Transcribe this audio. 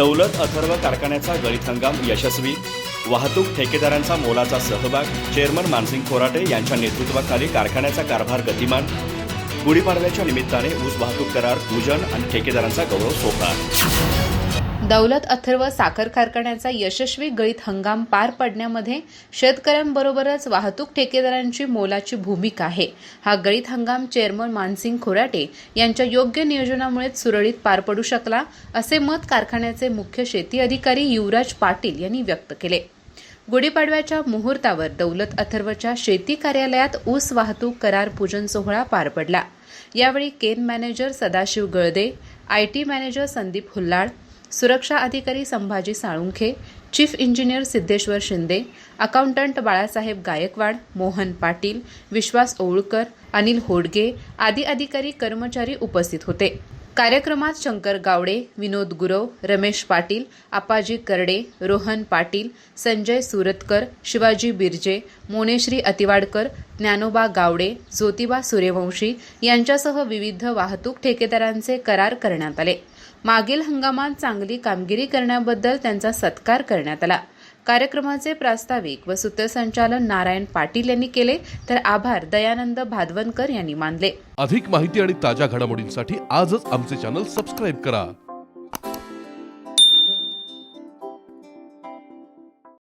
दौलत अथर्व कारखान्याचा गळीत हंगाम यशस्वी. वाहतूक ठेकेदारांचा मोलाचा सहभाग चेअरमन मानसिंग खोराटे यांच्या नेतृत्वाखाली कारखान्याचा कारभार गतिमान. गुढीपाडव्याच्या निमित्ताने ऊस वाहतूक करार पूजन आणि ठेकेदारांचा गौरव सोहळा दौलत अथर्व साखर कारखान्याचा यशस्वी गळीत हंगाम पार पडण्यामध्ये शेतकऱ्यांबरोबरच वाहतूक ठेकेदारांची मोलाची भूमिका आहे. हा गळीत हंगाम चेअरमन मानसिंग खोराटे यांच्या योग्य नियोजनामुळेच सुरळीत पार पडू शकला असे मत कारखान्याचे मुख्य शेती अधिकारी युवराज पाटील यांनी व्यक्त केले. गुढीपाडव्याच्या मुहूर्तावर दौलत अथर्वच्या शेती कार्यालयात ऊस वाहतूक करार पूजन सोहळा पार पडला. यावेळी cane manager Sadashiv Galde IT manager Sandeep Hullal सुरक्षा अधिकारी Sambhaji Salunkhe chief engineer Siddheshwar Shinde accountant Balasaheb Gaikwad Mohan Patil Vishwas Olkar Anil Hodge आदी अधिकारी कर्मचारी उपस्थित होते. कार्यक्रमात शंकर गावडे विनोद गुरव रमेश पाटील आपाजी करडे रोहन पाटील संजय सुरतकर शिवाजी बिर्जे मोनेश्री अतिवाडकर ज्ञानोबा गावडे ज्योतिबा सूर्यवंशी यांच्यासह विविध वाहतूक ठेकेदारांचे करार करण्यात आले. मागील हंगामात चांगली कामगिरी करण्याबद्दल त्यांचा सत्कार करण्यात आला. कार्यक्रमाचे प्रास्ताविक व सूत्रसंचालन नारायण पाटील यांनी केले तर आभार दयानंद भादवनकर यांनी मानले. अधिक माहिती आणि ताज्या घडामोडींसाठी आजच आमचे चॅनल सबस्क्राईब करा.